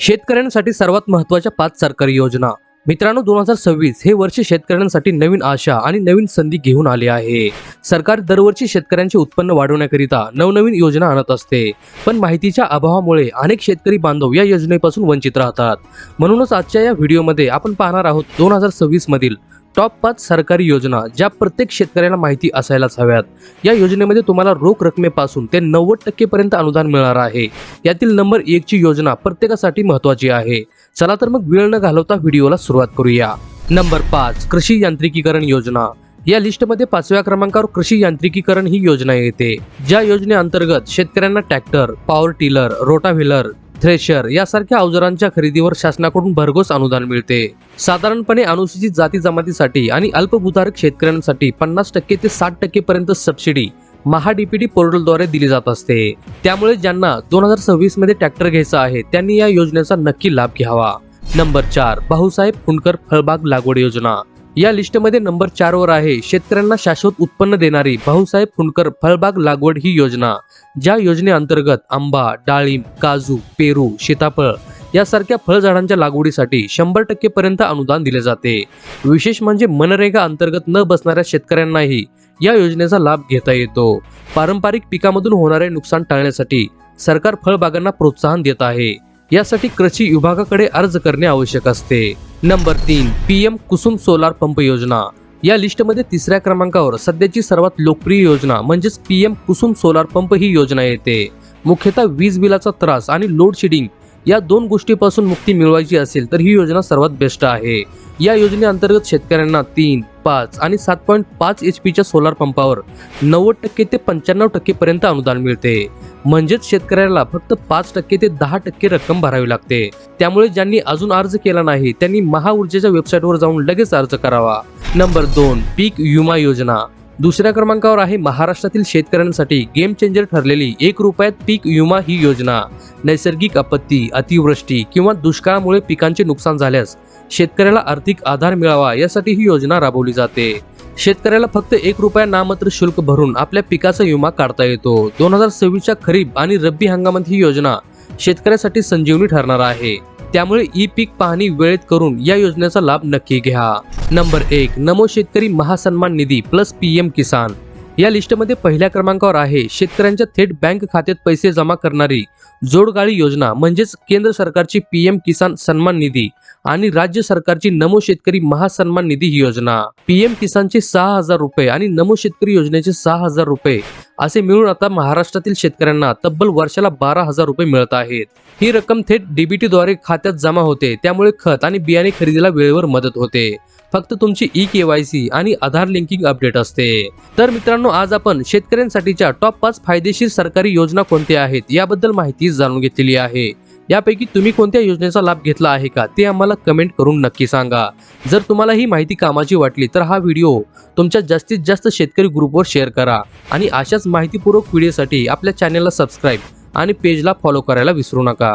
शेतकऱ्यांसाठी सर्वात महत्त्वाच्या पाच सरकारी योजना. मित्रांनो दोन हजार सव्वीस हे वर्ष शेतकऱ्यांसाठी नवीन आशा आणि नवीन संधी घेऊन आले आहे. सरकार दरवर्षी शेतकऱ्यांचे उत्पन्न वाढवण्याकरिता नवनवीन योजना आणत असते. पण माहितीच्या अभावामुळे अनेक शेतकरी बांधव या योजनेपासून वंचित राहतात. म्हणूनच आजच्या या व्हिडिओमध्ये आपण पाहणार आहोत दोन हजार सव्वीस मधील टॉप पाच सरकारी योजना ज्या प्रत्येक शेतकऱ्याला माहिती असायलाच हव्यात. या योजनेमध्ये तुम्हाला रोख रकमेपासून ते नव्वद टक्केपर्यंत अनुदान मिळणार आहे. यातील नंबर एकची योजना प्रत्येकासाठी महत्वाची आहे. चला तर मग वेळ न घालवता व्हिडिओला सुरुवात करूया. नंबर पाच कृषी यांत्रिकीकरण योजना. या लिस्टमध्ये पाचव्या क्रमांकावर कृषी यांत्रिकीकरण ही योजना येते. ज्या योजनेअंतर्गत शेतकऱ्यांना tractor power tiller rotavator thresher यासारख्या अवजारांच्या खरेदीवर शासनाकडून भरघोस अनुदान मिळते. साधारणपणे अनुसूचित जाती जमातीसाठी आणि अल्पभूधारक शेतकऱ्यांसाठी पन्नास टक्के ते साठ टक्के पर्यंत सबसिडी महाडीपीडी पोर्टलद्वारे दिली जात असते. त्यामुळे ज्यांना दोन हजार सव्वीसमध्ये ट्रॅक्टर घ्यायचा आहे त्यांनी या योजनेचा नक्की लाभ घ्यावा. नंबर चार भाऊसाहेब फुंडकर फळबाग लागवड योजना. या लिस्टमध्ये नंबर चार वर आहे शेतकऱ्यांना शाश्वत उत्पन्न देणारी भाऊसाहेब फुंडकर फळबाग लागवड ही योजना ज्या योजनेअंतर्गत आंबा डाळिंब काजू पेरू सीताफळ यासारख्या फळझाडांच्या लागवडीसाठी शंभर टक्के पर्यंत अनुदान दिले जाते. विशेष म्हणजे मनरेगा अंतर्गत न बसणाऱ्या शेतकऱ्यांनाही या योजनेचा लाभ घेता येतो. पारंपरिक पिकामधून होणारे नुकसान टाळण्यासाठी सरकार फळबागांना प्रोत्साहन देत आहे. यासाठी कृषी विभागाकडे अर्ज करणे आवश्यक असते. नंबर तीन P M Kusum solar pump योजना. या लिस्टमध्ये तिसऱ्या क्रमांकावर सध्याची सर्वात लोकप्रिय योजना म्हणजेच P M Kusum solar pump ही योजना येते. मुख्यतः वीज बिलाचा त्रास आणि लोड शेडिंग या दोन गोष्टीपासून मुक्ती मिळवायची असेल तर ही योजना सर्वात बेस्ट आहे. या योजनेअंतर्गत शेतकऱ्यांना तीन पाच आणि सात पॉईंट पाच एच पीच्या सोलार पंपावर नव्वद टक्के ते पंच्याण्णव टक्के पर्यंत अनुदान मिळते. म्हणजेच शेतकऱ्याला फक्त पाच टक्के ते दहा टक्के रक्कम भरावी लागते. त्यामुळे ज्यांनी अजून अर्ज केला नाही त्यांनी महाऊर्जेच्या वेबसाईटवर जाऊन लगेच अर्ज करावा. नंबर दोन पीक विमा योजना. दुसऱ्या क्रमांकावर आहे महाराष्ट्रातील शेतकऱ्यांसाठी गेम चेंजर ठरलेली एक रुपयात पीक विमा ही योजना. नैसर्गिक आपत्ती अतिवृष्टी किंवा दुष्काळामुळे पिकांचे नुकसान झाल्यास शेतकऱ्याला आर्थिक आधार मिळावा यासाठी ही योजना राबवली जाते. शेतकऱ्याला फक्त एक रुपया नाममात्र शुल्क भरून आपल्या पिकाचा विमा काढता येतो. दोन हजार सव्वीसच्या खरीप आणि रब्बी हंगामात ही योजना शेतकऱ्यासाठी संजीवनी ठरणार आहे. त्यामुळे ई पीक पाहणी वेळेत करून या योजनेचा लाभ नक्की घ्या. नंबर एक नमो शेतकरी महासन्मान निधी प्लस पीएम किसान. या लिस्टमध्ये पहिल्या क्रमांकावर आहे शेतकऱ्यांच्या थेट बँक खात्यात पैसे जमा करणारी जोडगाळी योजना म्हणजेच केंद्र सरकारची पीएम किसान सन्मान निधी आणि राज्य सरकारची नमो शेतकरी महासन्मान निधी ही योजना. पीएम किसानचे सहा हजार रुपये आणि नमो शेतकरी योजनेचे सहा हजार रुपये असे मिळून आता महाराष्ट्रातील शेतकऱ्यांना तब्बल वर्षाला बारा हजार रुपये मिळत आहेत. ही रक्कम थेट डीबीटीद्वारे खात्यात जमा होते त्यामुळे खत आणि बियाणे खरेदीला वेळेवर मदत होते. फक्त तुमची ई के वाय सी आणि आधार लिंकिंग अपडेट असते. तर मित्रांनो आज आपण शेतकऱ्यांसाठीच्या टॉप पाच फायदेशीर सरकारी योजना कोणत्या आहेत याबद्दल माहिती जाणून घेतलेली आहे. यापैकी तुम्ही कोणत्या योजनेचा लाभ घेतला आहे का ते आम्हाला कमेंट करून नक्की सांगा. जर तुम्हाला ही माहिती कामाची वाटली तर हा व्हिडिओ तुमच्या जास्तीत जास्त शेतकरी ग्रुपवर शेअर करा. आणि अशाच माहितीपूर्वक व्हिडिओसाठी आपल्या चॅनलला सबस्क्राईब आणि पेजला फॉलो करायला विसरू नका.